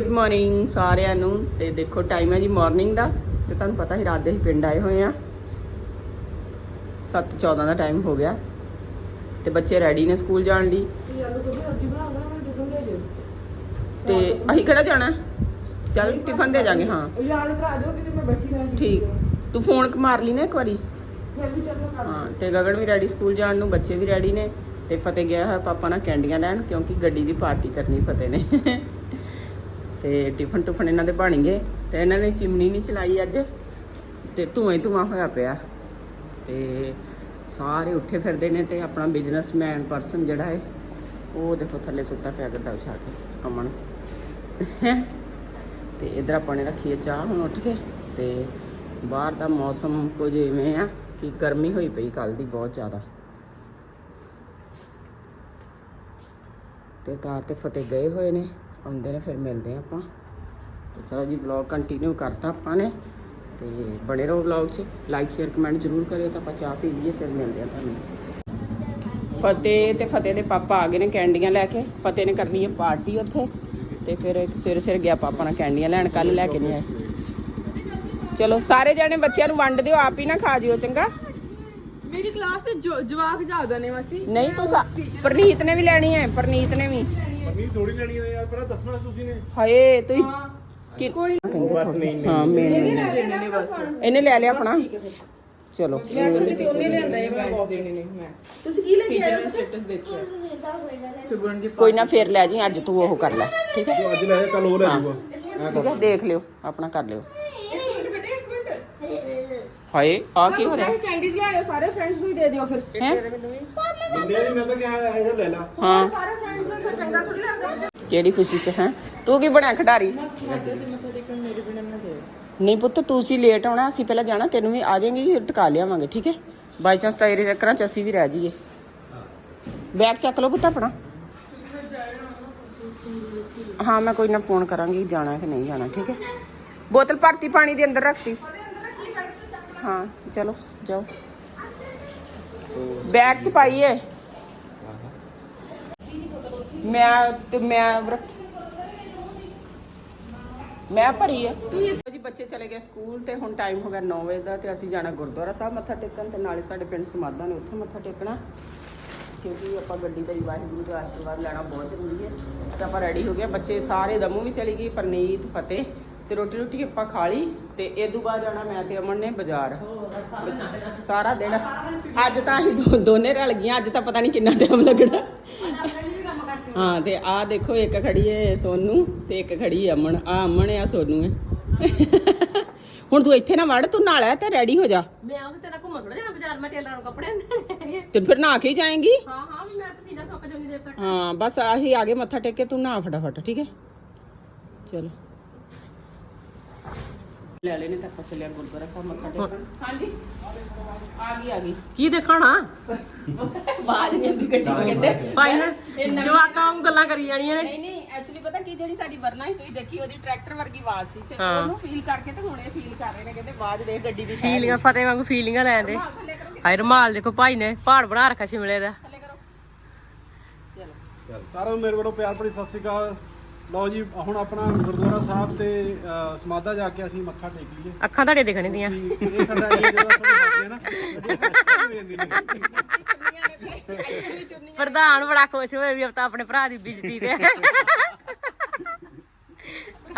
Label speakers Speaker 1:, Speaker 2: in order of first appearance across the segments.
Speaker 1: Good morning ਸਾਰਿਆਂ ਨੂੰ ਤੇ ਦੇਖੋ ਟਾਈਮ ਹੈ ਜੀ ਮਾਰਨਿੰਗ ਦਾ ਤੇ ਤੁਹਾਨੂੰ ਪਤਾ ਹੀ ਰਾਤ ਦੇ ਹੀ ਪਿੰਡ ਆਏ ਹੋਏ ਆ। 7:14 ਦਾ ਟਾਈਮ ਹੋ ਗਿਆ ਤੇ ਬੱਚੇ ਰੈਡੀ ਨੇ ਸਕੂਲ ਜਾਣ ਲਈ। ਤੇ ਅਸੀਂ ਕਿਹੜਾ ਜਾਣਾ? ਚੱਲ ਟਿਫਨ ਦੇ ਜਾਾਂਗੇ ਹਾਂ।
Speaker 2: ਯਾਦ ਕਰਾ ਦਿਓ ਕਿਤੇ ਮੈਂ ਬੈਠੀ ਰਹਿ
Speaker 1: ਠੀਕ। ਤੂੰ ਫੋਨ ਮਾਰ ਲਈ ਨਾ ਇੱਕ ਵਾਰੀ। ਹਾਂ ਤੇ ਗਗਨ ਵੀ ਰੈਡੀ ਸਕੂਲ ਜਾਣ ਨੂੰ ਬੱਚੇ ਵੀ ਰੈਡੀ ਨੇ ਤੇ ਫਤਿਹ ਗਿਆ ਹੈ ਪਾਪਾ ਨਾਲ ਕੈਂਡੀਆਂ ਲੈਣ ਕਿਉਂਕਿ ਗੱਡੀ ਦੀ ਪਾਰਟੀ ਕਰਨੀ ਫਤਿਹ ਨੇ। ਤੇ ਟਿਫਨ ਟੁਫਨ ਇਹਨਾਂ ਦੇ ਬਣ ਗਏ ਤੇ ਇਹਨਾਂ ਨੇ ਚਿਮਨੀ ਨਹੀਂ ਚਲਾਈ ਅੱਜ ਤੇ ਧੂਆਂ ਹੀ ਧੂਆਂ ਹੋਇਆ ਪਿਆ ਤੇ ਸਾਰੇ ਉੱਠੇ ਫਿਰਦੇ ਨੇ ਤੇ ਆਪਣਾ ਬਿਜ਼ਨਸਮੈਨ ਪਰਸਨ ਜਿਹੜਾ ਹੈ, ਉਹ ਦੇਖੋ ਥੱਲੇ ਸੁੱਤਾ ਪਿਆ ਗੱਦਾ ਵਿਛਾ ਕੇ, ਅਮਨ। ਤੇ ਇਧਰ ਆਪਾਂ ਨੇ ਰੱਖੀ ਹੈ ਚਾਹ, ਹੁਣ ਉੱਠ ਕੇ ਤੇ ਬਾਹਰ ਦਾ ਮੌਸਮ ਕੁਝ ਇਵੇਂ ਆ ਕਿ ਗਰਮੀ ਹੋਈ ਪਈ ਕੱਲ ਦੀ ਬਹੁਤ ਜ਼ਿਆਦਾ। ਤੇ ਤਾਰ ਤੇ ਫਤਿਹ ਗਏ ਹੋਏ ਨੇ। ਆਉਂਦੇ ਨੇ ਫਿਰ ਮਿਲਦੇ ਆ ਆਪਾਂ। ਤੇ ਚਲੋ ਜੀ ਵਲੌਗ ਕੰਟੀਨਿਊ ਕਰਤਾ ਆਪਾਂ ਨੇ। ਤੇ ਬਣੇ ਰਹੋ ਵਲੌਗ 'ਚ। ਲਾਈਕ ਸ਼ੇਅਰ ਕਮੈਂਟ ਜ਼ਰੂਰ ਕਰਿਓ ਤਾਂ ਆਪਾਂ ਚਾਹ ਪੀ ਲਈਏ ਫਿਰ ਮਿਲਦੇ ਆ ਤੁਹਾਨੂੰ। ਫਤਿਹ ਤੇ ਫਤਿਹ ਦੇ ਪਾਪਾ ਆ ਗਏ ਨੇ ਕੈਂਡੀਆਂ ਲੈ ਕੇ। ਫਤਿਹ ਨੇ ਕਰਨੀ ਹੈ ਪਾਰਟੀ ਉੱਥੇ। ਤੇ ਫਿਰ ਸਵੇਰੇ ਸਵੇਰੇ ਗਿਆ ਪਾਪਾ ਨਾਲ ਕੈਂਡੀਆਂ ਲੈਣ ਕੱਲ ਲੈ ਕੇ ਨਹੀਂ ਆਏ। ਚਲੋ ਸਾਰੇ ਜਣੇ ਬੱਚਿਆਂ ਨੂੰ ਵੰਡ ਦਿਓ ਆਪ ਹੀ ਨਾ ਖਾ ਜਿਓ ਚੰਗਾ?
Speaker 2: ਮੇਰੀ ਕਲਾਸ ਤੇ ਜਵਾਕ ਜ਼ਿਆਦਾ ਨੇ ਮਾਸੀ।
Speaker 1: ਨਹੀਂ ਤੂੰ ਸਾ- ਪ੍ਰਨੀਤ ਨੇ ਵੀ ਲੈਣੀ ਹੈ ਪ੍ਰਨੀਤ ਨੇ ਵੀ।
Speaker 3: ਪਨੀਰ ਥੋੜੀ ਲੈਣੀ ਹੈ ਯਾਰ ਪਹਿਲਾਂ ਦੱਸਣਾ ਸੀ ਤੁਸੀਂ ਨੇ।
Speaker 1: ਹਾਏ ਤੁਸੀਂ ਕੀ
Speaker 2: ਕੋਈ
Speaker 3: ਬਸ ਮੇਨ
Speaker 1: ਹਾਂ ਮੇਨ
Speaker 2: ਦੇਣੇ ਨੇ ਬਸ।
Speaker 1: ਇਹਨੇ ਲੈ ਲਿਆ ਆਪਣਾ। ਚਲੋ।
Speaker 2: ਮੈਂ ਤਾਂ ਕਿਤੇ ਉਹਨੇ ਲਿਆਂਦਾ ਇਹ ਬੈਗ ਦੇਣੇ ਨੇ ਮੈਂ। ਤੁਸੀਂ ਕੀ ਲੈ ਕੇ ਆਏ ਹੋ? ਸਟੇਟਸ ਦੇਖਿਆ। ਸੁਬਰਨ ਦੀ
Speaker 1: ਕੋਈ ਨਾ ਫੇਰ ਲੈ ਜੀ ਅੱਜ ਤੂੰ ਉਹ ਕਰ ਲੈ। ਠੀਕ ਹੈ?
Speaker 3: ਜੋ ਅੱਜ ਲੈ ਕੱਲ ਉਹ ਲੈ ਜਾਊਗਾ ਐ
Speaker 1: ਠੀਕ ਹੈ ਦੇਖ ਲਿਓ ਆਪਣਾ ਕਰ ਲਿਓ।
Speaker 2: ਇੱਕ ਮਿੰਟ ਬੇਟੇ ਇੱਕ ਮਿੰਟ।
Speaker 1: ਹਾਏ ਆ ਕੀ ਹੋ ਰਿਹਾ?
Speaker 2: ਕੈਂਡੀਜ਼ ਲਿਆਇਓ ਸਾਰੇ ਫਰੈਂਡਸ ਨੂੰ ਹੀ ਦੇ ਦਿਓ ਫਿਰ।
Speaker 1: ਹੈ?
Speaker 3: ਬੰਦੇ ਨਹੀਂ ਮੈਂ ਤਾਂ ਕਿਹਾ ਇਹ ਲੈ ਲਾ।
Speaker 1: ਹਾਂ
Speaker 2: ਸਾਰੇ ਫਰੈਂਡਸ ਨੂੰ ਫਿਰ ਚੰਗਾ ਥੋੜੀ ਲੱਗਦਾ
Speaker 1: ਕਿਹੜੀ ਖੁਸ਼ੀ ਚ, ਹੈ? ਤੂੰ ਕੀ ਬਣਿਆ ਖਿਡਾਰੀ? ਨਹੀਂ ਪੁੱਤ, ਤੂੰ ਸੀ ਲੇਟ ਆਉਣਾ, ਅਸੀਂ ਪਹਿਲਾਂ ਜਾਣਾ, ਤੈਨੂੰ ਵੀ ਆ ਜਾਏਗੀ ਟਿਕਾ ਲਿਆਵਾਂਗੇ, ਠੀਕ ਹੈ? ਬਾਈ ਚਾਂਸ ਤੇਰੇ ਚੱਕਰਾਂ ਚ ਅਸੀਂ ਵੀ ਰਹਿ ਜਾਈਏ। ਬੈਗ ਚੱਕ ਲਓ ਪੁੱਤ ਆਪਣਾ। ਹਾਂ, ਮੈਂ ਕੋਈ ਨਾ ਫੋਨ ਕਰਾਂਗੀ, ਜਾਣਾ ਕਿ ਨਹੀਂ ਜਾਣਾ, ਠੀਕ ਹੈ? ਬੋਤਲ ਭਰਤੀ ਪਾਣੀ ਦੇ ਅੰਦਰ ਰੱਖਤੀ। ਹਾਂ, ਚਲੋ, ਜਾਓ। ਬੈਗ ਚ ਪਾਈਏ ਮੈਂ ਤੇ ਮੈਂ ਰੱਖ ਮੈਂ ਭਰੀ ਆ। ਜੀ, ਬੱਚੇ ਚਲੇ ਗਏ ਸਕੂਲ ਤੇ ਹੁਣ ਟਾਈਮ ਹੋ ਗਿਆ 9 ਵਜੇ ਦਾ ਤੇ ਅਸੀਂ ਜਾਣਾ ਗੁਰਦੁਆਰਾ ਸਾਹਿਬ ਮੱਥਾ ਟੇਕਣ ਤੇ ਨਾਲੇ ਸਾਡੇ ਪਿੰਡ ਸਮਾਧਾਂ ਨੇ ਉੱਥੇ ਮੱਥਾ ਟੇਕਣਾ। ਕਿਉਂਕਿ ਆਪਾਂ ਗੱਡੀ ਦਾ ਵਾਹਿਗੁਰੂ ਦਾ ਆਸ਼ੀਰਵਾਦ ਲੈਣਾ ਬਹੁਤ ਜ਼ਰੂਰੀ ਹੈ। ਤੇ ਆਪਾਂ ਰੈਡੀ ਹੋ ਗਏ, ਬੱਚੇ ਸਾਰੇ ਦਮੂ ਵੀ ਚਲੀ ਗਈ ਪਰਨੀਤ, ਫਤਿਹ ਤੇ ਰੋਟੀ ਰੋਟੀ ਆਪਾਂ ਖਾ ਲਈ ਤੇ ਇਹ ਤੋਂ ਬਾਅਦ ਜਾਣਾ ਮੈਂ ਤੇ ਅਮਨ ਨੇ ਬਾਜ਼ਾਰ। ਸਾਰਾ ਦਿਨ ਅੱਜ ਤਾਂ ਅਸੀਂ ਦੋ- ਦੋਨੇ ਰਲ ਗਈਆਂ, ਅੱਜ ਤਾਂ ਪਤਾ ਨਹੀਂ ਕਿੰਨਾ ਟਾਈਮ ਲੱਗਣਾ। ਹਾਂ ਤੇ ਆਹ ਦੇਖੋ ਇੱਕ ਖੜੀ ਏ ਸੋਨੂ ਤੇ ਇੱਕ ਖੜੀ ਅਮਨ। ਆ ਅਮਨ ਆ ਸੋਨੂ ਏ। ਹੁਣ ਤੂੰ ਇੱਥੇ ਨਾ ਵੜ ਤੂੰ ਨਾਲ ਆ ਤੇ ਰੈਡੀ ਹੋ ਜਾ।
Speaker 4: ਮੈਂ ਉਹ ਤੇਰਾ ਘੁੰਮਣ ਥੋੜਾ ਜਾਣਾ ਬਾਜ਼ਾਰ ਮੈਂ ਟੇਲਰ ਨੂੰ ਕੱਪੜੇ ਦੇਣੇ
Speaker 1: ਤੇ ਫਿਰ ਨਹਾ ਕੇ ਜਾਏਂਗੀ?
Speaker 4: ਹਾਂ ਹਾਂ ਵੀ ਮੈਂ ਪਸੀਨਾ ਸੁੱਕ ਜਾਊਂਗੀ ਦੇ ਕੱਟ
Speaker 1: ਹਾਂ ਬਸ ਆਹੀ ਆਗੇ ਮੱਥਾ ਟੇਕ ਕੇ ਤੂੰ ਨਹਾ ਫਟਾਫਟ ਠੀਕ ਹੈ ਚਲੋ। ਲੈ ਲੈਨੇ ਤਾਂ ਆਪਾਂ ਚੱਲਿਆ ਗੁਰਦੁਆਰਾ ਸਾਹਿਬ ਮੱਥਾ ਟੇਕਣ। ਹਾਂਜੀ। ਆ ਗਈ ਆ ਗਈ।
Speaker 4: ਕੀ ਦੇਖਣਾ?
Speaker 1: ਬਾਜ ਨਹੀਂ ਆਉਂਦੀ ਗੱਡੀ ਨੂੰ ਕਹਿੰਦੇ।
Speaker 4: ਭਾਈ ਨਾ ਜਵਾਕਾਂ ਨੂੰ ਗੱਲਾਂ ਕਰੀ ਜਾਣੀਆਂ ਨੇ।
Speaker 1: ਨਹੀਂ ਨਹੀਂ ਐਕਚੁਅਲੀ ਪਤਾ ਕੀ ਜਿਹੜੀ ਸਾਡੀ ਵਰਨਾ ਸੀ ਤੁਸੀਂ ਦੇਖੀ ਉਹਦੀ ਟਰੈਕਟਰ ਵਰਗੀ ਆਵਾਜ਼ ਸੀ। ਤੇ ਉਹਨੂੰ ਫੀਲ ਕਰਕੇ ਤੇ ਹੁਣ ਇਹ ਫੀਲ ਕਰ ਰਹੇ ਨੇ ਕਹਿੰਦੇ ਆਵਾਜ਼ ਦੇ ਗੱਡੀ ਦੀ ਹੈ
Speaker 4: ਫੀਲਿੰਗਾਂ ਫਤਿਹ ਵਾਂਗੂ ਫੀਲਿੰਗਾਂ ਲੈਂਦੇ ਹਾਏ ਰਮਾਲ ਦੇਖੋ ਭਾਈ ਨੇ ਪਹਾੜ ਬਣਾ ਰੱਖਿਆ ਸ਼ਿਮਲੇ ਦਾ।
Speaker 3: ਸਾਰਿਆਂ ਨੂੰ ਮੇਰੇ ਵੱਲੋਂ ਪਿਆਰ ਭਰੀ ਸਤਿ ਸ਼੍ਰੀ ਅਕਾਲ। ਲਓ ਜੀ ਹੁਣ ਆਪਣਾ ਗੁਰਦੁਆਰਾ ਸਾਹਿਬ ਤੇ ਅ, ਸਮਾਧਾ ਜਾ ਕੇ ਅਸੀਂ ਮੱਥਾ ਟੇਕ ਲਈਏ।
Speaker 4: ਅੱਖਾਂ ਤੁਹਾਡੇ ਦਿਖਣ ਦੀਆਂ।
Speaker 3: ਕਿ ਇਹ ਸਾਡਾ ਏਰੀਆ ਜਿਹੜਾ ਥੋੜੀ ਹੱਥ ਹੈ ਨਾ ਹੋ ਜਾਂਦੀ ਨੇ।
Speaker 4: ਪ੍ਰਧਾਨ ਬੜਾ ਖੁਸ਼ ਹੋਏ ਵੀ ਆਪਾਂ ਆਪਣੇ ਭਰਾ ਦੀ ਬੇਇੱਜ਼ਤੀ ਤੇ।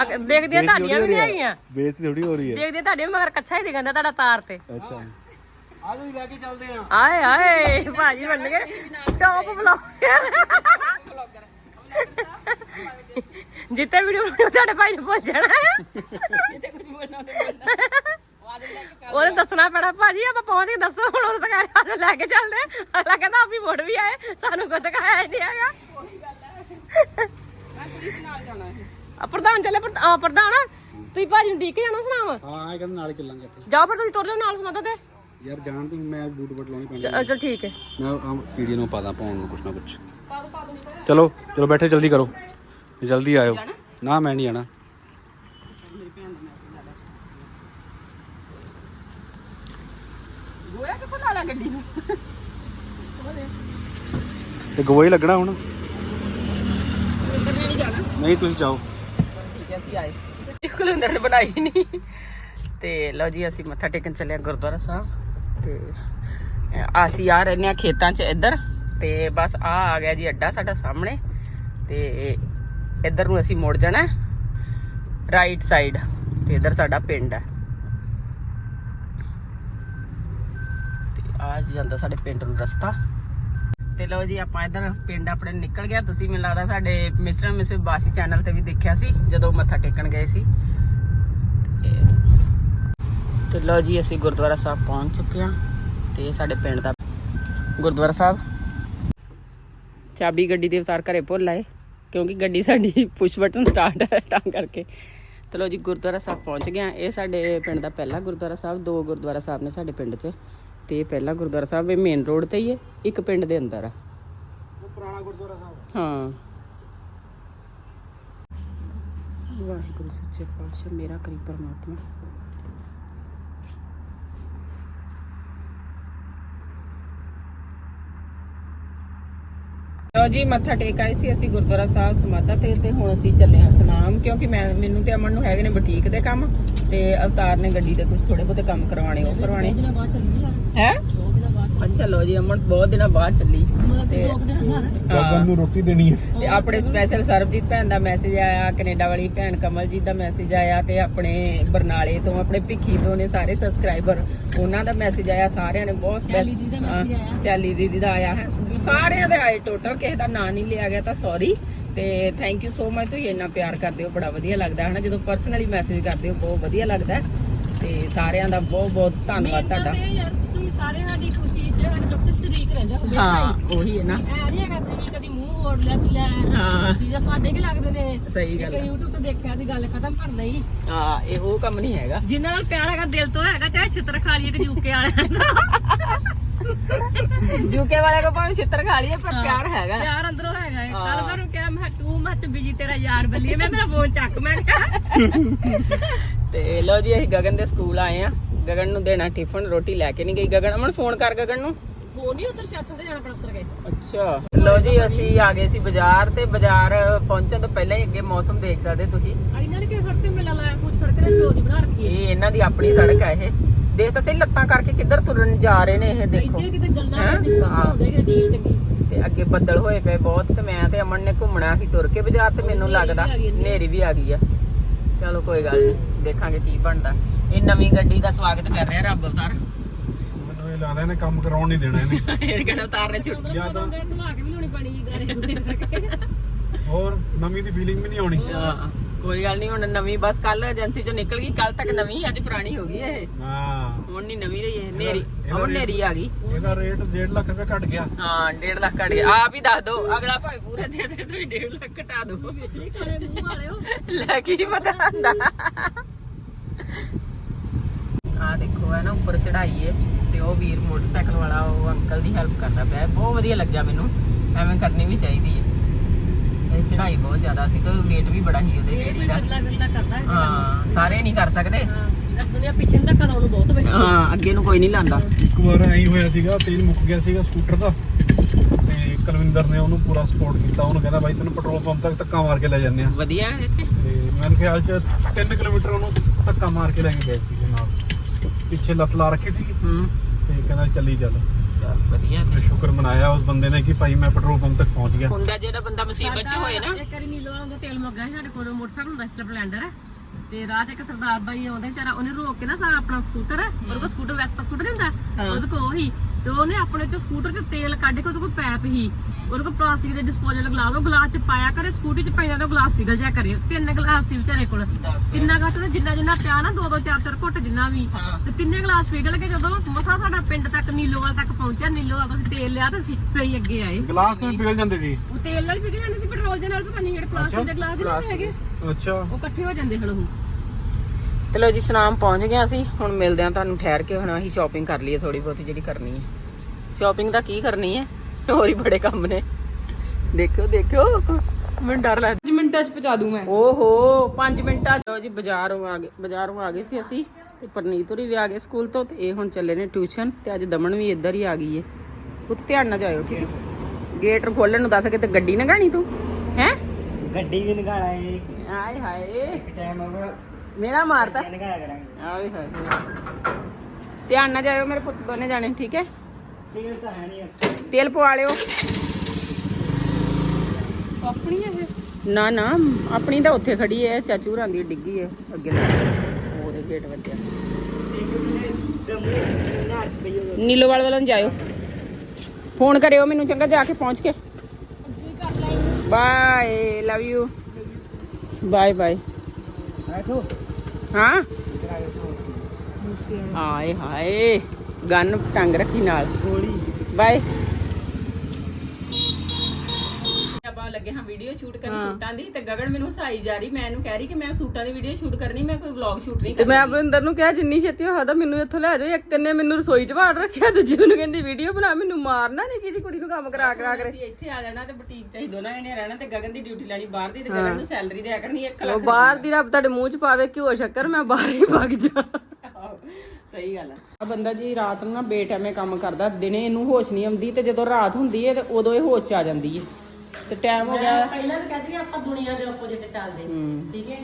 Speaker 4: ਅਕ- ਦੇਖਦੀਆਂ ਤੁਹਾਡੀਆਂ ਵੀ ਨਹੀਂ ਹੈਗੀਆਂ
Speaker 3: ਬੇਇੱਜ਼ਤੀ ਥੋੜੀ ਹੋ ਰਹੀ ਹੈ
Speaker 4: ਦੇਖਦੀਆਂ ਤੁਹਾਡੀਆਂ ਵੀ ਮਗਰ ਕੱਛਾ ਹੀ ਦਿਖਦਾ ਤੁਹਾਡਾ ਤਾਰ ਤੇ।
Speaker 3: ਅੱਛਾ। ਆ ਲੈ ਕੇ ਚੱਲਦੇ ਆ।
Speaker 4: ਆਏ ਆਏ ਭਾਜੀ ਬਣ ਗਏ। ਟੌਪ ਬਲੌਗਰ ਜਿੱਤੇ ਵੀਡੀਓ ਬਣਾਉ ਤੁਹਾਡੇ ਭਾਈ ਨੂੰ ਪਹੁੰਚ ਜਾਣਾ। ਉਹਨੇ ਦੱਸਣਾ ਪੈਣਾ ਭਾਜੀ ਆਪਾਂ ਪਹੁੰਚ ਕੇ ਦੱਸੋ ਹੁਣ ਉਹ ਤਾਂ ਕਹਿੰਦਾ ਆਜੋ ਲੈ ਕੇ ਚੱਲਦੇ ਅਗਲਾ ਕਹਿੰਦਾ ਆਪੀ ਵੋਟ ਵੀ ਆਏ ਸਾਨੂੰ ਕੋਈ ਦਿਖਾਇਆ ਹੀ ਨਹੀਂ ਹੈਗਾ। ਆ ਪ੍ਰਧਾਨ ਚੱਲੇ ਪ੍ਰਧ- ਆ, ਪ੍ਰਧਾਨ ਤੁਸੀਂ ਭਾਜੀ ਨੂੰ ਡੀਕ ਜਾਣਾ ਸੁਣਾਵ
Speaker 3: ਹਾਂ ਇਹ ਕਹਿੰਦੇ ਨਾਲ ਹੀ ਚੱਲਾਂਗੇ ਇੱਥੇ।
Speaker 4: ਜਾਓ ਫਿਰ ਤੁਸੀਂ ਤੁਰ ਜਾਓ ਨਾਲ ਸੁਣਾ ਤੇ।
Speaker 3: ਯਾਰ ਜਾਣ ਤੂੰ ਮੈਂ ਬੂਟ ਬਟ ਲਾਉਣੀ ਪੈਣੀ
Speaker 4: ਚਲ ਠੀਕ ਹੈ।
Speaker 3: ਮੈਂ ਆ ਵੀਡੀਓ ਨੂੰ ਪਾਦਾ ਪਾਉਣ ਨੂੰ ਕੁਛ ਨਾ ਕੁਛ। ਚਲੋ ਚਲੋ ਬੈਠੇ ਜਲਦੀ ਕਰੋ ਜਲਦੀ ਆਇਓ ਨਾ ਮੈਂ ਨਹੀਂ ਆਣਾ
Speaker 1: ਗੋਇਆ ਕਿੱਥੋਂ ਲਾ ਲਾ ਗੱਡੀ ਨੂੰ
Speaker 3: ਤੇ ਗਵਈ ਲੱਗਣਾ ਹੁਣ
Speaker 1: ਇੰਦਰ ਨੇ ਨਹੀਂ ਜਾਣਾ
Speaker 3: ਨਹੀਂ ਤੁਸੀਂ ਜਾਓ
Speaker 1: ਠੀਕ ਹੈ ਅਸੀਂ ਆਏ ਕੁਲਿੰਦਰ ਨੇ ਬਣਾਈ ਨਹੀਂ ਤੇ ਲਓ ਜੀ ਅਸੀਂ ਮੱਥਾ ਟੇਕਣ ਚੱਲੇ ਹਾਂ ਗੁਰਦੁਆਰਾ ਸਾਹਿਬ ਤੇ ਅਹ ਅਸੀਂ ਆ ਰਹੇ ਹਾਂ ਖੇਤਾਂ 'ਚ ਇੱਧਰ ਤੇ ਬਸ ਆ ਆ ਗਿਆ ਜੀ ਅੱਡਾ ਸਾਡਾ ਸਾਹਮਣੇ ਤੇ ਇੱਧਰ ਨੂੰ ਅਸੀਂ ਮੁੜ ਜਾਣਾ ਰਾਈਟ ਸਾਈਡ ਤੇ ਇੱਧਰ ਸਾਡਾ ਪਿੰਡ ਹੈ। ਤੇ ਆ ਜਾਂਦਾ ਸਾਡੇ ਪਿੰਡ ਨੂੰ ਰਸਤਾ। ਤੇ ਲਓ ਜੀ ਆਪਾਂ ਇੱਧਰ ਪਿੰਡ ਆਪਣੇ ਨਿਕਲ ਗਿਆ। ਤੁਸੀਂ ਮੈਨੂੰ ਲੱਗਦਾ ਸਾਡੇ ਮਿਸਟਰ ਮਿਸਿਸ ਬਾਸੀ ਚੈਨਲ ਤੇ ਵੀ ਦੇਖਿਆ ਸੀ, ਜਦੋਂ ਮੱਥਾ ਟੇਕਣ ਗਏ ਸੀ। ਤੇ- ਲਓ ਜੀ ਅਸੀਂ ਗੁਰਦੁਆਰਾ ਸਾਹਿਬ ਪਹੁੰਚ ਚੁੱਕੇ ਹਾਂ ਤੇ ਸਾਡੇ ਪਿੰਡ ਦਾ ਗੁਰਦੁਆਰਾ ਸਾਹਿਬ ਚਾਬੀ ਗੱਡੀ ਦੇ ਉਤਾਰ ਘਰੇ ਭੁੱਲ ਆਏ ਕਿਉਂਕਿ ਗੱਡੀ ਸਾਡੀ ਪੁਸ਼ ਬਟਨ ਸਟਾਰਟ ਹੈ ਤਾਂ ਕਰਕੇ। ਚਲੋ ਜੀ ਗੁਰਦੁਆਰਾ ਸਾਹਿਬ ਪਹੁੰਚ ਗਏ ਹਾਂ। ਇਹ ਸਾਡੇ ਪਿੰਡ ਦਾ ਪਹਿਲਾ ਗੁਰਦੁਆਰਾ ਸਾਹਿਬ ਦੋ ਗੁਰਦੁਆਰਾ ਸਾਹਿਬ ਨੇ ਸਾਡੇ ਪਿੰਡ 'ਚ। ਤੇ ਇਹ ਪਹਿਲਾ ਗੁਰਦੁਆਰਾ ਸਾਹਿਬ ਇਹ ਮੇਨ ਰੋਡ ਤੇ ਹੀ ਹੈ ਇੱਕ ਪਿੰਡ ਦੇ ਅੰਦਰ ਆ। ਪੁਰਾਣਾ ਗੁਰਦੁਆਰਾ ਸਾਹਿਬ ਹਾਂ। ਵਾਹਿਗੁਰੂ ਸੱਚੇ ਪਾਤਸ਼ਾਹ ਮੇਰਾ ਕਰੀ ਪਰਮਾਤਮਾ। ਲੋ ਜੀ ਮੱਥਾ ਟੇਕ ਆਏ ਸੀ ਅਸੀਂ ਗੁਰਦੁਆਰਾ ਸਾਹਿਬ ਸਮਾਧਾ ਤੇ ਤੇ ਹੁਣ ਅਸੀਂ ਚੱਲੇ ਹਾਂ ਸਨਾਮ ਕਿਉਂਕਿ ਮੈਂ ਮੈਨੂੰ ਤੇ ਅਮਨ ਨੂੰ ਹੈਗੇ ਨੇ ਬੁਟੀਕ ਦੇ ਕੰਮ ਤੇ ਅਵਤਾਰ ਨੇ ਗੱਡੀ ਦੇ ਕੁਝ ਥੋੜੇ ਬਹੁਤੇ ਕੰਮ ਕਰਵਾਣੇ ਉਹ ਕਰਵਾਣੇ ਹੈ? ਅੱਛਾ ਲੋ ਜੀ ਅਮਨ ਬਹੁਤ ਦਿਨਾਂ ਬਾਅਦ ਚੱਲੀ। ਤੇ ਹਾਂ
Speaker 3: ਨੂੰ ਰੋਟੀ ਦੇਣੀ ਹੈ।
Speaker 1: ਤੇ ਆਪਣੇ ਸਪੈਸ਼ਲ ਸਰਬਜੀਤ ਭੈਣ ਦਾ ਮੈਸੇਜ ਆਇਆ ਕੈਨੇਡਾ ਵਾਲੀ ਭੈਣ ਕਮਲਜੀਤ ਦਾ ਮੈਸੇਜ ਆਇਆ ਤੇ ਆਪਣੇ ਬਰਨਾਲੇ ਤੋਂ ਆਪਣੇ ਭਿੱਖੀ ਤੋਂ ਨੇ ਸਾਰੇ ਸਬਸਕ੍ਰਾਈਬਰ ਉਹਨਾਂ ਦਾ ਮੈਸੇਜ ਆਇਆ ਸਾਰਿਆਂ ਨੇ ਬਹੁਤ ਬੈਸਟ ਸ਼ੈਲੀ ਦੀਦੀ ਦਾ ਆਇਆ ਹੈ। ਸਾਰਿਆਂ ਦੇ ਆਏ ਟੋਟਲ ਕਿਸੇ ਦਾ ਨਾਂ ਨਹੀਂ ਲਿਆ ਗਿਆ ਤਾਂ ਸੌਰੀ ਤੇ ਥੈਂਕ ਯੂ ਸੋ ਮਚ ਤੁਸੀਂ ਇੰਨਾ ਪਿਆਰ ਕਰਦੇ ਹੋ ਬੜਾ ਵਧੀਆ ਲੱਗਦਾ ਹੈ ਨਾ ਜਦੋਂ ਪਰਸਨਲੀ ਮੈਸੇਜ ਕਰਦੇ ਹੋ ਬਹੁਤ ਵਧੀਆ ਲੱਗਦਾ ਹੈ। ਤੇ ਸਾਰਿਆਂ ਦਾ ਬਹੁਤ ਬਹੁਤ ਧੰਨਵਾਦ ਤੁਹਾਡਾ।
Speaker 4: ਯਾਰ ਤੁਸੀਂ ਸਾਰੇ ਸਾਡੀ ਖੁਸ਼ੀ 'ਚ ਸਾਡੇ ਦੁੱਖ 'ਚ ਸ਼ਰੀਕ ਰਹਿੰਦੇ ਹੋ
Speaker 1: ਹਾਂ ਉਹੀ ਹੈ ਨਾ।
Speaker 4: ਐ ਨਹੀਂ ਹੈਗਾ ਤੁਸੀਂ ਕਦੀ ਮੂੰਹ ਮੋੜ ਲਿਆ ਕਿ ਲੈ
Speaker 1: ਹਾਂ।
Speaker 4: ਚੀਜ਼ਾਂ ਸਾਡੇ ਕੀ ਲੱਗਦੇ ਨੇ?
Speaker 1: ਸਹੀ ਗੱਲ
Speaker 4: ਕਿ
Speaker 1: ਹੈ
Speaker 4: YouTube ਤੇ ਦੇਖਿਆ ਸੀ ਗੱਲ ਖਤਮ ਕਰ ਲਈ।
Speaker 1: ਹਾਂ ਇਹ ਉਹ ਕੰਮ ਨਹੀਂ ਹੈਗਾ।
Speaker 4: ਜਿੰਨਾ ਨਾਲ ਪਿਆਰ ਹੈਗਾ ਦਿਲ ਤੋਂ ਹੈਗਾ ਚਾਹੇ ਛਿੱਤਰ ਖਾ ਲਈਏ ਕਿ ਜੂਕੇ ਵਾਲਿਆਂ ਦਾ
Speaker 1: ਯੂਕੇ ਵਾਲੇ ਕੋ ਭਾਵੇਂ ਛਿੱਤਰ ਖਾ ਲਈਏ ਪਰ ਪਿਆਰ ਹੈਗਾ।
Speaker 4: ਪਿਆਰ ਅੰਦਰੋਂ ਹੈਗਾ। ਕੱਲ ਮੈਂ ਉਹਨੂੰ ਕਿਹਾ ਮੈਂ ਟੂ ਮੱਚ ਬਿਜ਼ੀ ਤੇਰਾ ਯਾਰ ਬੱਲੀ ਮੈਂ ਮੇਰਾ ਫੋਨ ਚੱਕ। ਮੈਂ ਕਿਹਾ।
Speaker 1: ਤੇ ਲਓ ਜੀ ਅਸੀਂ ਗਗਨ ਦੇ ਸਕੂਲ ਆਏ ਆ ਗਗਨ ਨੂੰ ਦੇਣਾ ਟਿਫਨ ਰੋਟੀ ਲੈ ਕੇ ਨਹੀਂ ਗਈ। ਗਗਨ ਅਮਨ ਫੋਨ ਕਰ ਗਗਨ ਨੂੰ।
Speaker 4: ਫੋਨ ਹੀ ਉਧਰ ਛੱਤ ਤੇ ਜਾਣਾ ਪੜਾ ਉਤਰ ਗਏ
Speaker 1: ਅੱਛਾ। ਲਓ ਜੀ ਅਸੀਂ ਆ ਗਏ ਸੀ ਬਾਜ਼ਾਰ ਤੇ ਬਾਜ਼ਾਰ ਪਹੁੰਚਣ ਤੋਂ ਪਹਿਲਾਂ ਹੀ ਅੱਗੇ ਮੌਸਮ ਦੇਖ ਸਕਦੇ ਤੁਸੀਂ।
Speaker 4: ਅੜੀ ਨਾਲ ਕਿ ਸੜਕ ਤੇ ਮੇਲਾ ਲਾਇਆ ਕੁਝ ਸੜਕ ਤੇ ਪਿਓ ਦੀ ਬਣਾ ਰੱਖੀ ਹੈ।
Speaker 1: ਇਹ ਇਹਨਾਂ ਦੀ ਆਪਣੀ ਸੜਕ ਹੈ ਇਹ। ਦੇਖ ਤਾਂ ਸਹੀ ਲੱਤਾਂ ਕਰਕੇ ਕਿੱਧਰ ਤੁਰਨ ਜਾ ਰਹੇ ਨੇ ਇਹ ਦੇਖੋ।
Speaker 4: ਇੱਥੇ ਕਿਤੇ ਗੱਲਾਂ? ਡਿਸਕਸ। ਹੁੰਦੇ ਕਿ ਡੀਲ ਚੰਗੀ।
Speaker 1: ਤੇ ਅੱਗੇ ਬੱਦਲ ਹੋਏ ਪਏ ਬਹੁਤ ਤੇ ਮੈਂ ਤੇ ਅਮਨ ਨੇ ਘੁੰਮਣਾ ਸੀ ਤੁਰ ਕੇ ਬਾਜ਼ਾਰ ਤੇ ਮੈਨੂੰ ਲੱਗਦਾ ਹਨੇਰੀ ਵੀ ਆ ਗਈ ਆ। ਚਲੋ ਕੋਈ ਗੱਲ ਨਹੀਂ ਦੇਖਾਂਗੇ ਕੀ ਬਣਦਾ। ਇਹ ਨਵੀਂ ਗੱਡੀ ਦਾ ਸਵਾਗਤ ਕਰ ਰਿਹਾ ਰੱਬ ਅਵਤਾਰ।
Speaker 3: ਮੈਨੂੰ ਇਹ ਲੱਗਦਾ ਇਹਨੇ ਕੰਮ ਕਰਾਉਣ ਨਹੀਂ ਦੇਣਾ ਇਹਨੇ।
Speaker 1: ਇਹ ਕਿਹੜਾ ਅਵਤਾਰ ਨੇ ਛੁੱਟੀ
Speaker 3: ਜਾਂ ਤਾਂ
Speaker 4: ਉਹਦੇ ਧਮਾਕ ਵੀ ਲਾਉਣੀ ਪੈਣੀ ਸੀ ਗਾਰੇ
Speaker 3: ਹੋਰ ਨਵੀਂ ਦੀ ਫੀਲਿੰਗ ਵੀ ਨਹੀਂ ਆਉਣੀ।
Speaker 1: ਹਾਂ, ਕੋਈ ਗੱਲ ਨਹੀਂ ਹੁਣ ਨਵੀਂ ਬਸ ਕੱਲ ਏਜੰਸੀ ਚੋਂ ਨਿਕਲ ਗਈ ਕੱਲ ਤੱਕ ਨਵੀਂ ਅੱਜ ਪੁਰਾਣੀ ਹੋ ਗਈ ਇਹ।
Speaker 3: ਹਾਂ।
Speaker 1: ਹੁਣ ਨਹੀਂ ਨਵੀਂ ਰਹੀ ਇਹ ਨੇਰੀ ਹੁਣ ਨੇਰੀ ਆ ਗਈ।
Speaker 3: ਇਹਦਾ ਰੇਟ 1.5 ਲੱਖ ਰੁਪਏ ਘਟ ਗਿਆ।
Speaker 1: ਹਾਂ 1.5 ਲੱਖ ਕੱਟ ਗਿਆ। ਆਪ ਹੀ ਦੱਸ ਦਿਓ ਅਗਲਾ ਭਾਵੇਂ ਪੂਰੇ ਦੇ ਦੇ ਤੁਸੀਂ 1.5 ਲੱਖ ਘਟਾ ਦਿਓ
Speaker 4: ਖੜੇ ਮੂੰਹ ਵਾਲਿਓ।
Speaker 1: ਲੈ ਕੀ ਪਤਾ ਹੁੰਦਾ। ਦੇਖੋ ਹੈ ਨਾ ਉੱਪਰ ਚੜਾਈ ਹੈ ਤੇ ਉਹ ਵੀਰ ਮੋਟਰਸਾਈਕਲ ਵਾਲਾ ਉਹ ਅੰਕਲ ਦੀ ਹੈਲਪ ਕਰਦਾ ਪਿਆ। ਬਹੁਤ ਵਧੀਆ ਲੱਗਿਆ ਮੈਨੂੰ। ਐਵੇਂ ਕਰਨੀ ਵੀ ਚਾਹੀਦੀ ਹੈ। ਇਹ ਚੜਾਈ ਬਹੁਤ ਜ਼ਿਆਦਾ ਸੀ ਤੇ weight ਵੀ ਬੜਾ ਸੀ ਉਹਦੇ ਰੇੜੀ ਦਾ।
Speaker 4: ਹੈ
Speaker 1: ਸਾਰੇ ਨਹੀਂ ਕਰ ਸਕਦੇ।
Speaker 4: ਹਾਂ ਦੁਨੀਆ ਪਿੱਛੇ ਦਾ ਕਰਾਉਣ ਨੂੰ ਬਹੁਤ ਵੇ
Speaker 1: ਹਾਂ ਅੱਗੇ ਨੂੰ ਕੋਈ ਨਹੀਂ ਲਾਂਦਾ
Speaker 3: ਇੱਕ ਵਾਰ ਐਂ ਹੀ ਹੋਇਆ ਸੀਗਾ ਤੇਲ ਮੁੱਕ ਗਿਆ ਸੀਗਾ ਸਕੂਟਰ ਦਾ। ਤੇ ਕੁਲਵਿੰਦਰ ਨੇ ਉਹਨੂੰ ਪੂਰਾ ਸਪੋਰਟ ਕੀਤਾ। ਉਹਨੂੰ ਕਹਿੰਦਾ ਬਾਈ ਤੈਨੂੰ ਪੈਟਰੋਲ ਪੰਪ ਤੱਕ ਧੱਕਾ ਮਾਰ ਕੇ ਲੈ ਜਾਂਦੇ ਆ
Speaker 1: ਵਧੀਆ ਹੈ ਇੱਥੇ।
Speaker 3: ਤੇ ਮੇਰੇ ਖਿਆਲ ਚ 3 ਕਿਲੋਮੀਟਰ ਉਹਨੂੰ ਧੱਕਾ ਮਾਰ ਕੇ ਲੈ ਕੇ ਗਏ ਨਾਲ ਪਿੱਛੇ ਲੱਤ ਲਾ ਰੱਖੀ ਸੀ
Speaker 1: ਹੂੰ।
Speaker 3: ਤੇ ਕਹਿੰਦਾ ਚੱਲੀ ਚੱਲ।
Speaker 1: ਚਲ ਵਧੀਆ
Speaker 3: ਤੇ। ਸ਼ੁਕਰ ਮਨਾਇਆ ਉਸ ਬੰਦੇ ਨੇ ਕਿ ਭਾਈ ਮੈਂ ਪੈਟਰੋਲ ਪੰਪ ਤੱਕ ਪਹੁੰਚ ਗਿਆ।
Speaker 1: ਹੁੰਦਾ ਜਿਹੜਾ ਬੰਦਾ ਮੁਸੀਬਤ 'ਚ ਹੋਏ ਨਾ।
Speaker 4: ਇੱਕ ਵਾਰੀ ਨੀਲੋ ਵਾਲਾ ਦਾ ਤੇਲ ਮੁੱਕ ਗਿਆ ਸੀ ਸਾਡੇ ਕੋਲ ਮੋਟਰਸਾਈਕਲ ਹੁੰਦਾ ਸੀ ਸਪਲੈਂਡਰ। ਤੇ ਰਾਤ ਇੱਕ ਸਰਦਾਰ ਬਾਈ ਆਉਂਦਾ ਵਿਚਾਰਾ ਉਹਨੇ ਰੋਕ ਕੇ ਨਾ ਸਾ ਆਪਣਾ ਸਕੂਟਰ ਉਹਦੇ ਕੋਲ ਸਕੂਟਰ ਵੈਸਪਾ ਸਕੂਟਰ ਨਹੀਂ ਹੁੰਦਾ? ਉਹਦੇ ਕੋਲ ਉਹੀ। ਤੇ ਉਹਨੇ ਆਪਣੇ ਚੋਂ ਸਕੂਟਰ 'ਚ ਤੇਲ ਕੱਢ ਕੇ ਉਹਦੇ ਕੋਲ ਪੈਪ ਹੀ ਉਹਦੇ ਕੋਲ ਪਲਾਸਟਿਕ ਦੇ ਡਿਸਪੋਜ਼ਲ ਗਲਾਸ ਉਹ ਗਲਾਸ 'ਚ ਪਾਇਆ ਕਰੇ ਸਕੂਟੀ 'ਚ ਪੈਂਦਾ ਤਾਂ ਗਲਾਸ ਪਿਘਲ ਜਾ ਕਰੇ। ਤਿੰਨ ਗਲਾਸ ਸੀ ਵਿਚਾਰੇ ਕੋਲ। ਕਿੰਨਾ ਘੱਟ ਉਹਦਾ ਜਿੰਨਾ ਜਿੰਨਾ ਪਿਆ ਨਾ ਦੋ ਦੋ ਚਾਰ ਚਾਰ ਘੁੱਟ ਜਿੰਨਾ ਵੀ। ਤੇ ਤਿੰਨੇ ਗਲਾਸ ਪਿਘਲ ਕੇ ਜਦੋਂ ਮਸਾ ਸਾਡਾ ਪਿੰਡ ਤੱਕ ਨੀਲੋਵਾਲ ਤੱਕ ਪਹੁੰਚਿਆ ਨੀਲੋਵਾਲ ਤੋਂ ਅਸੀਂ ਤੇਲ ਲਿਆ ਤੇ ਫਿਰ ਅੱਗੇ ਆਏ।
Speaker 3: ਗਲਾਸ ਨਾਲ ਪਿਘਲ ਜਾਂਦੇ ਸੀ?
Speaker 4: ਉਹ ਤੇਲ ਨਾਲ ਪਿਘਲ ਜਾਂਦੇ ਸੀ ਪੈਟਰੋਲ ਦੇ ਨਾਲ ਪਤਾ ਨਹੀਂ ਜਿਹੜੇ ਪਲਾਸਟਿਕ ਦੇ ਗਲਾਸ ਜਿਹੜੇ ਹੈਗੇ।
Speaker 3: ਅੱਛਾ।
Speaker 4: ਉਹ ਇਕੱਠੇ ਹੋ ਜਾਂਦੇ ਹਨ ਉਹ।
Speaker 1: ਤੇ ਲੋ ਜੀ ਸਨਾਮ ਪਹੁੰਚ ਗਏ ਅਸੀਂ। ਹੁਣ ਮਿਲਦੇ ਆ ਤੁਹਾਨੂੰ ਠਹਿਰ ਕੇ ਹੁਣ ਅਸੀਂ ਸ਼ਾਪਿੰਗ ਕਰ ਲਈਏ ਥੋੜੀ ਬਹੁਤੀ ਜਿਹੜੀ ਕਰਨੀ ਹੈ। ਸ਼ਾਪਿੰਗ ਦਾ ਕੀ ਕਰਨੀ ਹੈ? ਹੋਰ ਹੀ ਬੜੇ ਕੰਮ ਨੇ। ਦੇਖਿਓ ਦੇਖਿਓ। ਮੈਨੂੰ ਡਰ ਲੱਗਦਾ
Speaker 2: 5 ਮਿੰਟਾਂ 'ਚ ਪਹੁੰਚਾ ਦੂੰ ਮੈਂ।
Speaker 1: ਓਹੋ 5 ਮਿੰਟਾਂ ਲੋ ਜੀ ਬਾਜ਼ਾਰੋਂ ਆ ਗਏ ਬਾਜ਼ਾਰੋਂ ਆ ਗਏ ਸੀ ਅਸੀਂ ਤੇ ਪਰਨੀਤ ਹੋਰੀ ਵੀ ਆ ਗਏ ਸਕੂਲ ਤੋਂ ਤੇ ਇਹ ਹੁਣ ਚੱਲੇ ਨੇ ਟਿਊਸ਼ਨ ਤੇ ਅੱਜ ਦਮਨ ਵੀ ਇੱਧਰ ਹੀ ਆ ਗਈ ਏ। ਉੱਤੇ ਧਿਆਨ ਨਾਲ ਜਾਇਓ ਠੀਕ ਗੇਟ ਖੋਲਣ ਨੂੰ ਦੱਸ ਕੇ ਤੇ ਗੱਡੀ ਨਾ ਗਾਣੀ ਤੂੰ? ਹੈ?
Speaker 2: ਗੱਡੀ ਵੀ ਨਿਕਾਲਾ ਇਹ
Speaker 1: ਆਏ ਹਾਏ।
Speaker 2: ਟਾਈਮ ਹੋਗਾ
Speaker 1: ਮੇਰਾ ਮਾਰਤਾ।
Speaker 2: ਨਿਕਾਇਆ ਕਰਾਂਗੇ।
Speaker 1: ਆਏ ਹਾਏ। ਧਿਆਨ ਨਾਲ ਜਾਇਓ ਮੇਰੇ ਪੁੱਤ ਦੋਨੇ ਜਾਣੇ ਠੀਕ ਹੈ?
Speaker 2: ਤੇਲ ਤਾਂ ਹੈ ਨਹੀਂ
Speaker 1: ਤੇਲ ਪਵਾ ਲਿਓ। ਆਪਣੀ ਹੈ ਨਾ ਨਾ ਆਪਣੀ ਤਾਂ ਉੱਥੇ ਖੜੀ ਹੈ ਚਾਚੂ ਰਾਂ ਦੀ ਡਿੱਗੀ ਹੈ ਅੱਗੇ ਲੈ ਉਹਦੇ ਗੇਟ ਵੱਜਿਆ।
Speaker 2: ਨਾਰ ਚ ਪਈ ਹੋਵੇ
Speaker 1: ਨੀਲੋਵਾਲ ਵੱਲੋਂ ਜਾਇਓ। ਫੋਨ ਕਰਿਓ ਮੈਨੂੰ ਚੰਗਾ ਜਾ ਕੇ ਪਹੁੰਚ ਕੇ। Bye love you bye bye
Speaker 2: ਆਖੋ
Speaker 1: ਹਾਂ? ਆਏ ਹਾਏ। ਗਨ ਟੰਗ ਰੱਖੀ ਨਾਲ।
Speaker 2: ਗੋਲੀ।
Speaker 1: ਬਾਏ ਆਪਾਂ ਲੱਗੇ ਹਾਂ ਵੀਡੀਓ ਸ਼ੂਟ ਕਰਨ ਸੂਟਾਂ ਦੀ ਤੇ ਗਗਨ ਮੈਨੂੰ ਹਸਾਈ ਜਾ ਰਹੀ ਮੈਂ ਇਹਨੂੰ ਕਹਿ ਰਹੀ ਕਿ ਮੈਂ ਸੂਟਾਂ ਦੀ ਵੀਡੀਓ ਸ਼ੂਟ ਕਰਨੀ ਮੈਂ ਕੋਈ ਵਲੌਗ ਸ਼ੂਟ ਨਹੀਂ
Speaker 5: ਤੇ
Speaker 1: ਕਰਨੀ
Speaker 5: ਮੈਂ ਅਮਰਿੰਦਰ ਨੂੰ ਕਿਹਾ ਜਿੰਨੀ ਛੇਤੀ ਹੋ ਸਕਦਾ ਮੈਨੂੰ ਇੱਥੋਂ ਲੈ ਜਾਓ ਇੱਕ ਨੇ ਮੈਨੂੰ ਰਸੋਈ 'ਚ ਵਾੜ ਰੱਖਿਆ ਦੂਜੀ ਨੂੰ ਕਹਿੰਦੀ ਵੀਡੀਓ ਬਣਾ ਮੈਨੂੰ ਮਾਰਨਾ ਨਹੀਂ ਕਿਹਦੀ ਕੁੜੀ ਨੂੰ ਕੰਮ ਕਰਾ ਕਰਾ ਕੇ
Speaker 1: ਅਸੀਂ ਇੱਥੇ ਆ ਜਾਣਾ ਤੇ ਬੁਟੀਕ ਚ ਹੀ ਦੋਨਾਂ ਜਣੇ ਰਹਿਣਾ ਤੇ ਗਗਨ ਦੀ ਡਿਊਟੀ ਲੈਣੀ ਬਾਹਰ ਦੀ ਤੇ ਗਗਨ ਨੂੰ ਸੈਲਰੀ ਦਿਆ ਕਰਨੀ 1
Speaker 5: ਉਹ
Speaker 1: ਲੱਖ
Speaker 5: ਬਾਹਰ ਦੀ ਰੱਬ ਤੁਹਾਡੇ ਮੂੰਹ 'ਚ ਪਾਵੇ ਘਿਓ ਸ਼ੱਕਰ ਮੈਂ ਬਾਹਰ ਹੀ ਵਗ ਜਾ।
Speaker 1: ਆਹੋ, ਸਹੀ ਗੱਲ ਆ। ਬੰਦਾ ਜੀ ਰਾਤ ਨੂੰ ਨਾ ਬੇਟਾਈਮੇ ਕੰਮ ਕਰਦਾ ਦਿਨੇ ਇਹਨੂੰ ਹੋਸ਼ ਨਹੀਂ ਆਉਂਦੀ ਤੇ ਜਦੋਂ ਰਾਤ ਹੁੰਦੀ ਹੈ ਤੇ ਉਦੋਂ ਇਹ ਹੋਸ਼ ਚ ਆ ਜਾਂਦੀ ਹੈ ਤੇ ਟਾਈਮ ਹੋ ਗਿਆ।
Speaker 4: ਪਹਿਲਾਂ ਤਾਂ ਕਹਿੰਦੀ ਆਪਾਂ ਦੁਨੀਆ ਦੇ ਆਪੋਜ਼ਿਟ ਚੱਲਦੇ। ਠੀਕ ਹੈ?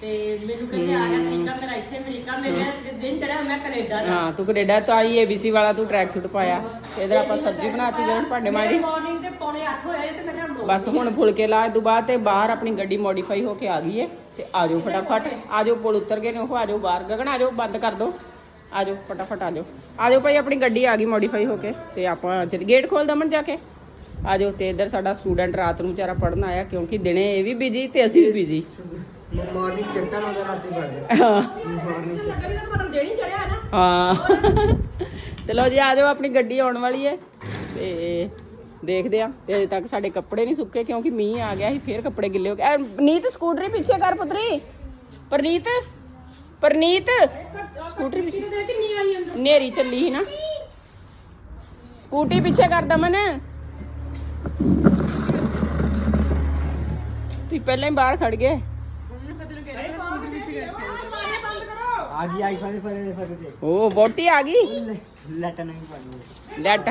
Speaker 4: ਤੇ ਮੈਨੂੰ ਕਹਿੰਦੇ ਆ ਗਿਆ ਅਮਰੀਕਾ ਮੇਰਾ ਇੱਥੇ ਅਮਰੀਕਾ। ਮੇਰੇ ਦਿਨ ਚੜਿਆ ਮੈਂ ਕੈਨੇਡਾ ਦਾ
Speaker 1: ਹਾਂ ਤੂੰ ਕੈਨੇਡਾ ਤੋਂ ਆਈ ਏਬੀਸੀ ਵਾਲਾ ਤੂੰ ਟਰੈਕ ਸੂਟ ਪਾਇਆ। ਤੇ ਇਧਰ ਆਪਾਂ ਸਬਜ਼ੀ ਬਣਾਤੀ ਜਦੋਂ ਭਾਂਡੇ ਮਾਂਜੀ।
Speaker 4: ਮਾਰਨਿੰਗ ਦੇ ਪੌਣੇ 8 ਹੋਏ ਤੇ ਮੈਂ ਕਿਹਾ
Speaker 1: ਬਸ ਹੁਣ ਫੁਲਕੇ ਲਾ ਤੋਂ ਬਾਅਦ ਤੇ ਬਾਹਰ ਆਪਣੀ ਗੱਡੀ ਮੋਡੀਫਾਈ ਹੋ ਕੇ ਆ ਗਈ ਏ। ਤੇ ਆ ਜਾਓ ਫਟਾਫਟ। ਆ ਜਾਓ ਪੁਲ ਉਤਰ ਗਏ ਨੇ ਉਹ ਆ ਜਾਓ ਬਾਹਰ। ਗਗਨ ਆ ਜਾਓ ਬੰਦ ਕਰ ਦੋ। ਆ ਜਾਓ ਫਟਾਫਟ ਆ ਜਾਓ ਆ ਜਾਓ ਭਾਈ ਆਪਣੀ ਗੱਡੀ ਆ ਗਈ ਮੋਡੀਫਾਈ ਹੋ ਕੇ। ਤੇ ਆਪਾਂ ਚੱਲ ਗੇਟ ਖੋਲ ਦਮਨ ਜਾ ਕੇ। ਆ ਜਾਓ ਤੇ ਇਧਰ ਸਾਡਾ ਸਟੂਡੈਂਟ ਰਾਤ ਨੂੰ ਵਿਚਾਰਾ ਪੜਨ ਆਇਆ ਕਿਉਂਕਿ ਦਿਨੇ ਇਹ ਵੀ ਬਿਜ਼ੀ ਤੇ ਅਸੀਂ ਵੀ ਬਿਜ਼ੀ
Speaker 2: ਮਾਰਨਿੰਗ ਚਿੰਤਾ ਨਾ ਰਾਤੀ ਪੜ
Speaker 1: ਹਾਂ।
Speaker 2: ਮਾਰਨਿੰਗ
Speaker 4: ਲੱਗਾ ਵੀ ਤਾਂ ਦੇਣੀ ਚੜਿਆ ਨਾ?
Speaker 1: ਹਾਂ। ਚਲੋ ਜੀ ਆ ਜਾਓ ਆਪਣੀ ਗੱਡੀ ਆਉਣ ਵਾਲੀ ਹੈ। ਤੇ ਦੇਖਦੇ ਆ ਤੇ ਅਜੇ ਤੱਕ ਸਾਡੇ ਕੱਪੜੇ ਨਹੀਂ ਸੁੱਕੇ ਕਿਉਂਕਿ ਮੀਂਹ ਆ ਗਿਆ ਸੀ ਫੇਰ ਕੱਪੜੇ ਗਿੱਲੇ ਹੋ ਗਏ। ਨੀਤ ਸਕੂਟਰੀ ਪਿੱਛੇ ਕਰ ਪੁੱਤਰੀ। ਪਰਨੀਤ ਪਰਨੀਤ। ਸਕੂਟਰੀ ਪਿੱਛੇ।
Speaker 4: ਕਿੰਨੀ ਆਈ ਅੰਦਰ
Speaker 1: ਨੇਰੀ ਚੱਲੀ ਸੀ ਨਾ। ਸਕੂਟੀ ਪਿੱਛੇ ਕਰ ਦਮਨ। ਤੁਸੀਂ ਪਹਿਲਾਂ ਹੀ ਬਾਹਰ ਖੜ ਗਏ।
Speaker 2: ਆ ਗਈ ਆਈ ਫਾਦੇ ਫਾਦੇ ਫਾਦੇ ਤੇ।
Speaker 1: ਉਹ ਬੋਟੀ ਆ ਗਈ?
Speaker 2: ਲੱਟ ਨਹੀਂ ਪਾਣੀ
Speaker 1: ਲੈਟ।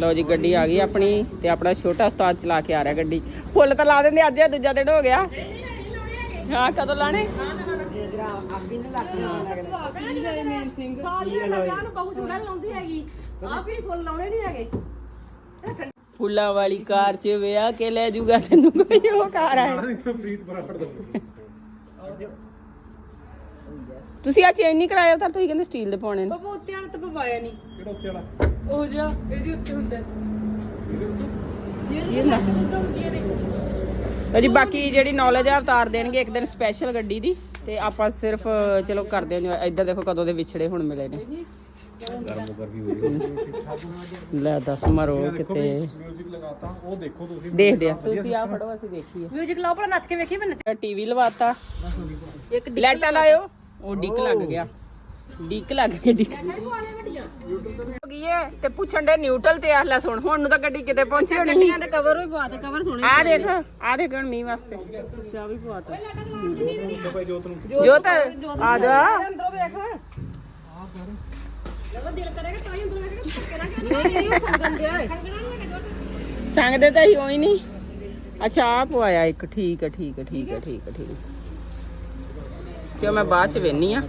Speaker 1: ਲਓ ਜੀ ਗੱਡੀ ਆ ਗਈ ਆਪਣੀ ਤੇ ਆਪਣਾ ਛੋਟਾ ਉਸਤਾਦ ਚਲਾ ਕੇ ਆ ਰਿਹਾ ਗੱਡੀ। ਫੁੱਲ ਤਾਂ ਲਾ ਦਿੰਦੇ ਅੱਜ ਦੂਜਾ ਦਿਨ ਹੋ ਗਿਆ। ਹਾਂ ਕਦੋਂ ਲਾਣੇ?
Speaker 2: ਜਰਾ ਆਪੀ ਨੇ ਲੱਟ ਨਾ ਲੱਗਣਾ
Speaker 4: ਸਾਲੀਆਂ ਦਾ ਵਿਆਹ ਨੂੰ ਬਹੁਤ ਜੋੜਾ ਲਾਉਂਦੀ ਹੈਗੀ ਆਪ ਹੀ ਫੁੱਲ ਲਾਉਣੇ ਨਹੀਂ ਹੈਗੇ
Speaker 1: ਫੁੱਲਾਂ ਵਾਲੀ ਕਾਰ 'ਚ ਵਿਆਹ ਕੇ ਲੈ ਜੂਗਾ ਤੈਨੂੰ ਕੋਈ ਉਹ ਕਾਰ ਆਏ ਤੁਸੀਂ ਆ ਚੇਂਜ ਨਹੀਂ ਕਰਾਇਆ ਤਾਂ ਤੁਸੀਂ ਕਹਿੰਦੇ ਸਟੀਲ ਦੇ ਪਾਉਣੇ ਨੇ।
Speaker 5: ਬਾਬਾ ਉੱਤੇ ਵਾਲਾ? ਤਾਂ ਪਵਾਇਆ ਨਹੀਂ ਕਿਹੜਾ ਉੱਤੇ? ਵਾਲਾ ਉਹ ਜਿਹੜਾ ਇਹਦੇ ਉੱਤੇ ਹੁੰਦਾ
Speaker 1: ਲਓ ਜੀ ਬਾਕੀ ਜਿਹੜੀ ਨੌਲੇਜ ਆ ਅਵਤਾਰ ਦੇਣਗੇ ਇੱਕ ਦਿਨ ਸਪੈਸ਼ਲ ਗੱਡੀ ਦੀ ਤੇ ਆਪਾਂ ਸਿਰਫ ਚਲੋ ਕਰਦੇ ਹਾਂ ਇੱਧਰ ਦੇਖੋ ਕਦੋਂ ਦੇ ਵਿਛੜੇ ਹੁਣ ਮਿਲੇ ਨੇ। ਲੈ ਦੱਸ ਮਰੋ ਕਿਤੇ
Speaker 3: ਮਿਊਜ਼ਿਕ ਲਗਾਤਾ ਉਹ ਦੇਖੋ ਤੁਸੀਂ।
Speaker 1: ਦੇਖਦੇ ਆ ਤੁਸੀਂ ਆ ਫੜੋ ਅਸੀਂ ਦੇਖੀਏ।
Speaker 4: ਮਿਊਜ਼ਿਕ ਲਾਓ ਪਰ ਨੱਚ ਕੇ ਵੇਖੀ ਮੈਂ
Speaker 1: ਟੀਵੀ ਲਵਾਤਾ। ਇੱਕ ਲਾਈਟਾਂ ਲਾਇਓ। ਉਹ ਡਿੱਕ ਲੱਗ ਗਿਆ। ਡਿੱਕ ਲੱਗ ਗਿਆ ਡਿੱਕ ਹੋ ਗਈ ਏ ਤੇ ਪੁੱਛਣ ਦੇ ਨਿਊਟਰਲ ਤੇ ਆ ਲੈ ਸੁਣ ਹੁਣ ਨੂੰ ਤਾਂ ਗੱਡੀ ਕਿਤੇ ਪਹੁੰਚੀ ਹੋਣੀ ਨਹੀਂ।
Speaker 5: ਤੇ ਕਵਰ ਵੀ ਪਵਾ ਦੇ ਕਵਰ ਸੋਹਣੇ
Speaker 1: ਆ ਦੇਖ ਆ ਦੇਖ ਹੁਣ ਮੀਂਹ ਵਾਸਤੇ।
Speaker 5: ਚਾ ਵੀ ਪਵਾਤਾ
Speaker 1: ਜੋਤ ਆ ਜਾ।
Speaker 5: ਅੰਦਰੋਂ ਵੇਖ।
Speaker 1: ਸੰਗਦੇ ਤਾਂ ਹੀ ਹੋਈ ਨਹੀਂ। ਅੱਛਾ ਆ ਪਵਾਇਆ ਇੱਕ ਠੀਕ ਹੈ ਠੀਕ ਹੈ ਠੀਕ ਹੈ ਠੀਕ ਹੈ ਠੀਕ ਹੈ। ਚਲੋ ਮੈਂ ਬਾਅਦ ਚ ਵੇਨੀ ਆ।